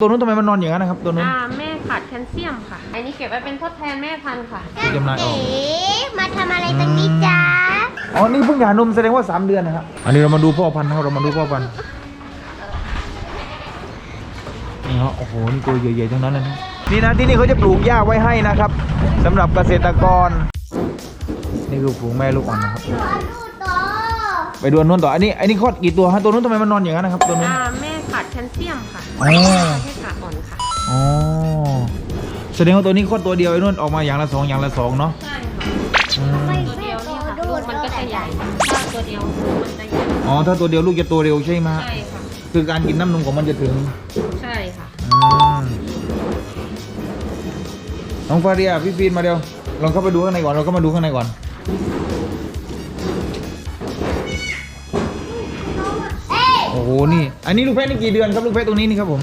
ตัวนู้นทำไมมันนอนอย่างนั้นนะครับ ตัวนู้นอ่าแม่ขาดแคลเซียมค่ะ อันนี้เก็บไว้เป็นทดแทนแม่พันธุ์ค่ะ จำหน่ายออก เอ๋มาทำอะไรตรงนี้จ๊ะอ๋อ นี่เพิ่งหย่านมแสดงว่า 3 เดือนนะครับ อันนี้เรามาดูพ่อพันธุ์นะครับเรามาดูพ่อพันธุ์ นี่ฮะโอ้โห นี่ตัวใหญ่ๆทั้งนั้นเลยนะ นี่นะที่นี่เขาจะปลูกหญ้าไว้ให้นะครับสำหรับเกษตรกร นี่คือฝูงแม่ลูกอ่อนนะครับ ดูต่อไปดูอันนู้นต่อ อันนี้ อันนี้คลอดกี่ตัวฮะ ตัวนู้นทำไมมันนอนอย่างนั้นนะครับ ตัวนู้น อ่าแม่ ขาดแคลเซียมค่ะอ๋อประเภทขาอ่อนค่ะ อ๋อแสดงว่าตัวนี้คลอดตัวเดียวไอ้นู่นออกมาอย่างละสองอย่างละสองเนาะใช่ค่ะ อืมตัวเดียวเนี่ยค่ะลูกมันก็จะใหญ่ถ้าตัวเดียวลูกมันจะใหญ่อ๋อถ้าตัวเดียวลูกจะโตเร็วใช่ไหมฮะใช่ค่ะ คือการกินน้ำนมของมันจะถึงใช่ค่ะ อืมน้องฟาเรียพี่ฟีนมาเร็วลองเข้าไปดูข้างในก่อนเราก็มาดูข้างในก่อน หนี่ อันนี้ลูกแพะนี่กี่เดือนครับลูกแพะตรงนี้นี่ครับผม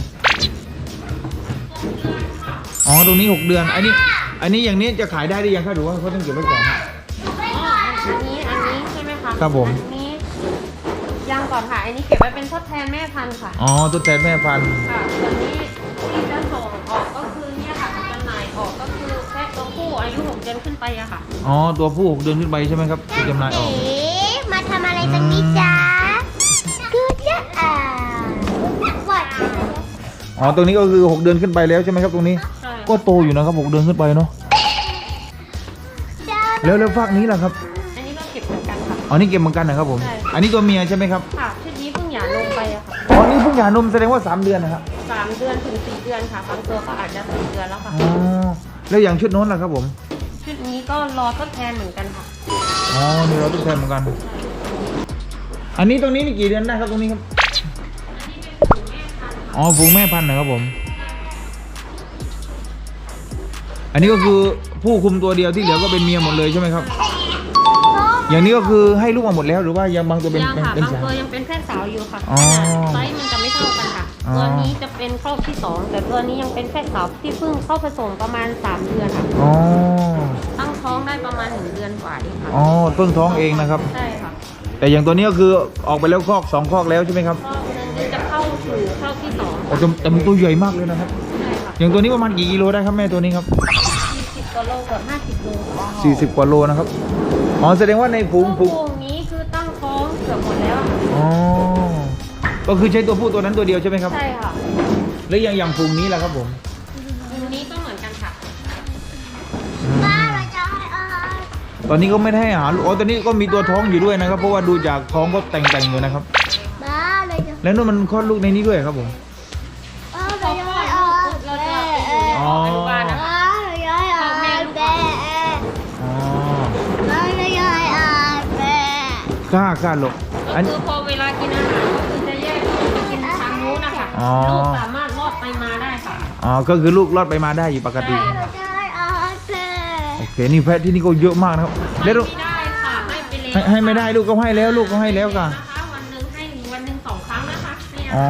อ๋อตรงนี้หกเดือน อันนี้ อันนี้อย่างนี้จะขายได้หรือยังครับหรือว่าเขาต้องเก็บไว้ก่อนฮะอ๋ออันนี้อันนี้ใช่ไหมคะครับผม อันนี้ยังก่อนค่ะ อันนี้เก็บไว้เป็นทดแทนแม่พันธุ์ค่ะ อ๋อตัวแทนแม่พันธุ์ค่ะส่วนนี้ที่จะส่งออกก็คือเนี่ยค่ะจำหน่ายออกก็คือแค่ตัวผู้อายุหกเดือนขึ้นไปอะค่ะ อ๋อตัวผู้หกเดือนขึ้นไปใช่ไหมครับที่จำหน่ายอเอ๋อกมาทำอะไรตรงนี้ อ๋อตรงนี้ก็คือหกเดือนขึ้นไปแล้วใช่ไหมครับตรงนี้ใช่ก็โตอยู่นะครับหกเดือนขึ้นไปเนาะจ๊ะแล้วแล้วฝากนี้ล่ะครับอันนี้ก็เก็บเหมือนกันค่ะ อ๋อนี่เก็บเหมือนกันนะครับผม ใช่ อันนี้ตัวเมียใช่ไหมครับค่ะชุดนี้เพิ่งหย่าลงไปอะค่ะอ๋อนี่เพิ่งหย่านมแสดงว่า 3 เดือนนะครับสามเดือนถึงสี่เดือนค่ะบางตัวก็อาจจะสี่เดือนแล้วค่ะ อ๋อแล้วอย่างชุดโน้นล่ะครับผมชุดนี้ก็รอทดแทนเหมือนกันค่ะ อ๋อนี่เราต้องแทนเหมือนกัน อันนี้ตรงนี้นี่กี่เดือนได้ครับตรงนี้ครับ อ๋อฝูงแม่พันธุ์นะครับผม อันนี้ก็คือผู้คุมตัวเดียวที่เหลือก็เป็นเมียหมดเลยใช่ไหมครับ อย่างนี้ก็คือให้ลูกมาหมดแล้วหรือว่ายังบางตัวเป็นยังเป็นค่ะเป็นบางสาว ตัวยังเป็นแค่สาวอยู่ค่ะอ๋อขนาดไซส์มันจะไม่เท่ากันค่ะ อ๋อ ตัวนี้จะเป็นครอบที่สองแต่ตัวนี้ยังเป็นแค่สาวที่เพิ่งเข้าผสมประมาณสามเดือนค่ะ อ๋อ ตั้งท้องได้ประมาณหนึ่งเดือนกว่าเองค่ะอ๋อเพิ่งท้องเองนะครับ ใช่ค่ะ แต่อย่างตัวนี้ก็คือออกไปแล้วคอกสองคอกแล้วใช่ไหมครับ ก็ โอ้แต่แต่มันตัวใหญ่มากเลยนะครับใช่ค่ะอย่างตัวนี้ประมาณกี่กิโลได้ครับแม่ตัวนี้ครับสี่สิบกว่าโลเกือบห้าสิบโลค่ะ40กว่าโลนะครับ อ๋อแสดงว่าในฝูงฝูงพวกนี้คือตั้งท้องเกือบหมดแล้วอะอ๋อ ก็คือใช้ตัวผู้ตัวนั้นตัวเดียวใช่ไหมครับ ใช่ค่ะแล้วอย่างอย่างฝูงนี้ล่ะครับผมอันนี้ก็เหมือนกันค่ะ อืมป้าเราจะให้อาหารตอนนี้ก็ไม่ได้ให้อาหารอ๋อตอนนี้ก็มีตัวท้องอยู่ด้วยนะครับ เพราะว่าดูจากท้องก็แต่งๆอยู่นะครับป้าเราจะแล้วนู่นมันคลอดลูกในนี้ด้วยครับผม กล้ากล้าหลบก็อันคือพอเวลากินอาหารก็คือจะแยกลูกไปกินทางนู้นนะคะอ๋อ ลูกสามารถรอดไปมาได้ค่ะ อ๋อก็คือลูกรอดไปมาได้อยู่ปกติใช่เราจะให้อาหารแม่โอเคนี่แพะที่นี่ก็เยอะมากนะครับให้แล้วไม่ได้ค่ะให้ไปเลยให้ให้ไม่ได้ลูกก็ให้แล้วลูกก็ให้แล้วค่ะนะคะวันหนึ่งให้วันหนึ่งสองครั้งนะคะเนี่ยอ๋อ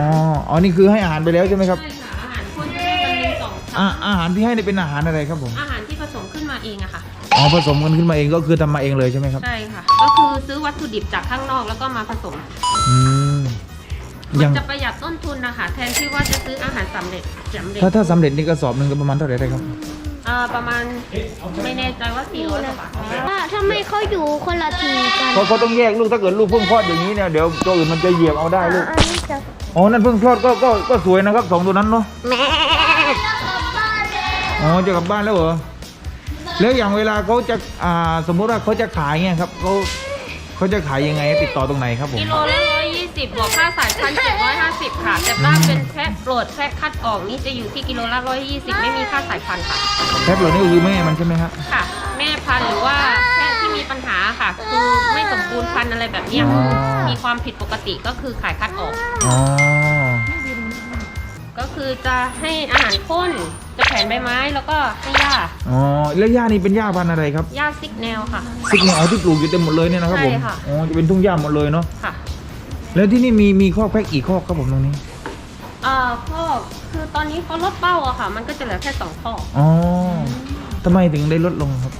อ๋อนี่คือให้อาหารไปแล้วใช่ไหมครับ ใช่ค่ะอาหารคนจะให้วันหนึ่งสองครั้อ่างอาหารที่ให้เนี่ยเป็นอาหารอะไรครับผม อาหารที่ผสมขึ้นมาเองอะค่ะ อ๋อผสมกันขึ้นมาเองก็คือทำมาเองเลยใช่ไหมครับ ใช่ค่ะ ก็คือซื้อวัตถุดิบจากข้างนอกแล้วก็มาผสม อืมมัยังนจะประหยัดต้นทุนนะคะแทนที่ว่าจะซื้ออาหารสำเร็จสำเร็จถ้าถ้าสำเร็จนี่กระสอบหนึ่งก็ประมาณเท่าไหร่ได้ครับอ่าประมาณไม่แน่ใจว่าสี่ร้อยกว่าบาทว่าทำไมเขาอยู่คนละทีกันเพราะเขาต้องแยกลูกถ้าเกิดลูกเพิ่งคลอดอย่างนี้เนี่ยเดี๋ยวตัวอื่นมันจะเหยียบเอาได้ลูก อันนี้จะอ๋อ นั่นเพิ่งคลอดก็ก็ก็สวยนะครับสองตัวนั้นเนาะแม่อ๋อจะกลับบ้านแล้วเหรอ แล้วอย่างเวลาเขาจะอ่าสมมุติว่าเขาจะขายเนี่ยครับเขาเขาจะขายยังไงติดต่อตรงไหนครับผม กิโลละร้อยยี่สิบบวกค่าสายพันเจ็ดร้อยห้าสิบค่ะ แต่ถ้าเป็นแพะโปรดแพะคัดออกนี่จะอยู่ที่กิโลละร้อยยี่สิบไม่มีค่าสายพันธุ์ค่ะ แคปเหล่านี้ก็คือแม่มันใช่ไหมครับค่ะ แม่พันธุ์หรือว่าแพะที่มีปัญหาค่ะ คือไม่สมบูรณ์พันธุ์อะไรแบบเนี้ยอ๋อมีความผิดปกติก็คือขายคัดออก อ๋อ ก็คือจะให้อาหารข้นจะแผ่นใบไม้แล้วก็ให้หญ้าอ๋อแล้วหญ้านี่เป็นหญ้าพันธุ์อะไรครับหญ้าซิกแนวค่ะ ซิกเนี่ยเอาที่ปลูกอยู่เต็มหมดเลยเนี่ยนะครับผมใช่ค่ะ อ๋อจะเป็นทุ่งหญ้าหมดเลยเนาะค่ะแล้วที่นี่มีมีคอกแพะกี่คอกครับผมตรงนี้อ่าข้อคือตอนนี้เขาลดเป้าอะค่ะ มันก็จะเหลือแค่สองข้ออ๋อทำไมถึงได้ลดลงครับ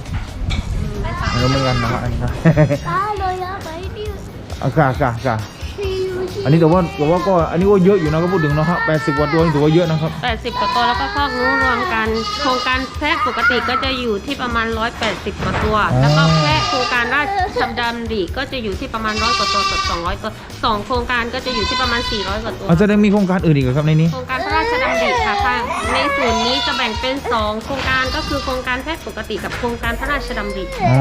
อืมได้ค่ะ ไม่รู้เหมือนกันนะครับอันนี้นะ ป้าเราอยากไปดิเอาค่ะค่ะค่ะที่อยู่ที่ อันนี้แต่ว่าแต่ว่าก็อันนี้ก็เยอะอยู่นะก็พูดถึงนะครับแปดสิบกว่าตัวนี่ถือว่าเยอะนะครับ 80กว่าตัวแล้วก็คอกนู้นรวมกันโครงการแพะปกติก็จะอยู่ที่ประมาณ 180กว่าตัว อ๋อ แล้วก็แพะโครงการราชดำริก็จะอยู่ที่ประมาณร้อยกว่าตัวกับ200ตัวสองโครงการก็จะอยู่ที่ประมาณ 400กว่าตัว อาจจะได้มีโครงการอื่นอีกเหรอครับในนี้ โครงการพระราชดำริค่ะค่ะในส่วนนี้จะแบ่งเป็น 2 โครงการก็คือโครงการแพทย์ปกติกับโครงการพระราชดำริอ๋อ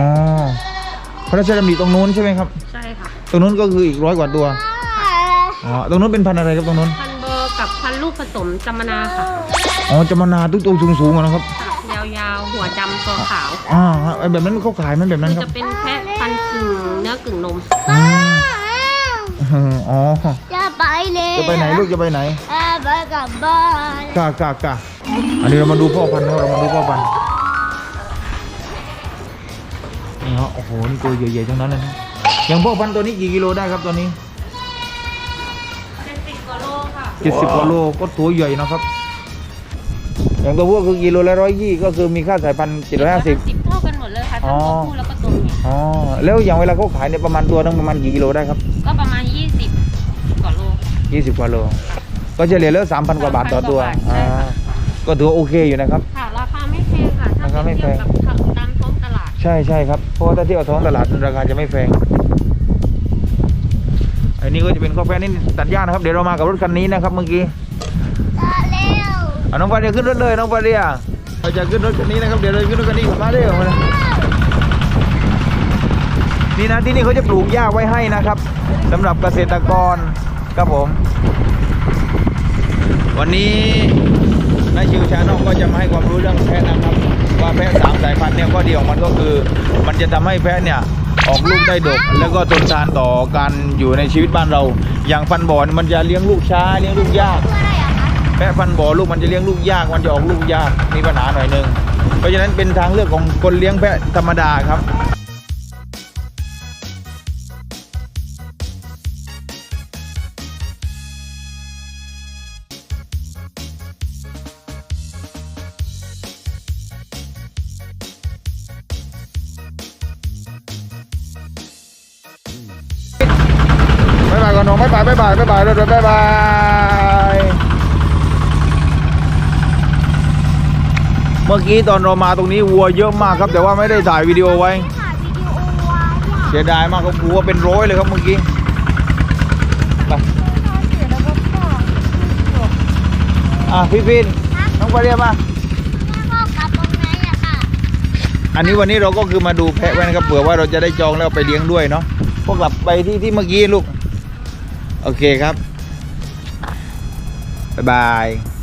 พระราชดำริตรงนู้นใช่ไหมครับ ใช่ค่ะ ตรงนู้นก็คืออีกร้อยกว่าตัว อ๋อตรงนู้นเป็นพันธุ์อะไรครับตรงนู้นพันเบอร์กับพันลูกผสมจำมนาค่ะอ๋อจำมานาทุกตัวสูงสูงๆอะนะครับค่ะยาวๆ หัวดำตัวขาวอ่าฮะไอ้แบบนั้นเขาขายไหมแบบนั้นคือครัจะบเป็นแพะพันธุ์กึ่งเนื้อกึ่งนม อืมอ๋อจะไปเลยจะไปไหนลูกจะไปไหน อ่าไปกลับบ้านกากากาอันนี้เรามาดูพ่อพันธุ์นะครับเรามาดูพ่อพันธุ์นี่ฮะโอ้โห นี่ตัวใหญ่ๆทั้งนั้นเลยนะอย่างพ่อพันธุ์ตัวนี้กี่กิโลได้ครับตัวนี้ จ็ดสิบกว่าโลก็ตัวใหญ่นะครับ อย่างตัวพวกคือกิโลละร้อยยี่ก็คือมีค่าสายพันธุ์เจ็ดร้อยห้าสิบเท่ากันหมดเลยค่ะทั้งตัวผู้แล้วก็ตัวเมียอ๋อแล้วอย่างเวลาเขาขายเนี่ยประมาณตัวนึงประมาณกี่กิโลได้ครับ ก็ประมาณ20กว่าโลยี่สิบกว่าโล ก็เฉลี่ยแล้วสามพันกว่าบาทต่อตัวใช่อ่าค่ะก็ถือว่าโอเคอยู่นะครับค่ะราคาไม่แพงค่ะถ้าราคาไม่เทียบแพงกับตามท้องตลาด ใช่ใช่ครับเพราะว่าถ้าเทียบกับท้องตลาดราคาจะไม่แพง อันนี้ก็จะเป็นข้าวแพะนี่ตัดหญ้านะครับ เดี๋ยวเรามากับรถคันนี้นะครับเมื่อกี้มาเร็วเอาน้องฟาเดียขึ้นรถเลยน้องฟาเดียเราจะขึ้นรถคันนี้นะครับเดี๋ยวเราขึ้นรถคันนี้มาเร็วมาเลยนี่นะที่นี่เขาจะปลูกหญ้าไว้ให้นะครับสำหรับเกษตรกรครับผม วันนี้นายชิวชาแนลก็จะมาให้ความรู้เรื่องแพะนะครับ ว่าแพะสามสายพันธุ์เนี่ยข้อดีของมันก็คือ มันจะทำให้แพะเนี่ย ออกลูกได้ดก แล้วก็ทนทานต่อการอยู่ในชีวิตบ้านเรา อย่างพันบ่อนมันจะเลี้ยงลูกช้าเลี้ยงลูกยากแพะพันบ่อลูกมันจะเลี้ยงลูกยากมันจะออกลูกยากมีปัญหาหน่อยหนึงเพราะฉะนั้นเป็นทางเลือกของคนเลี้ยงแพะธรรมดาครับ อนน้องบ๊ายบายบ๊ายบายบ๊ายบายบ๊ายบายบ๊ายบายเมื่อกี้ตอนเรามาตรงนี้วัวเยอะมากครับ แต่ว่าไม่ได้ถ่ายวิดีโอไว้ถ่ายวิดีโอไว้อะเสียดายมากครับวัวเป็นร้อยเลยครับเมื่อกี้ไปอะพี่ฟินน้องปาเรียมาแม่พ่อกลับตรงไหนอะค่ะอันนี้วันนี้เราก็คือมาดูแพะไว้นะครับเผื่อว่าเราจะได้จองแล้วเอาไปเลี้ยงด้วยเนาะพวกกลับไปที่ที่เมื่อกี้ลูก โอเคครับ บ๊ายบาย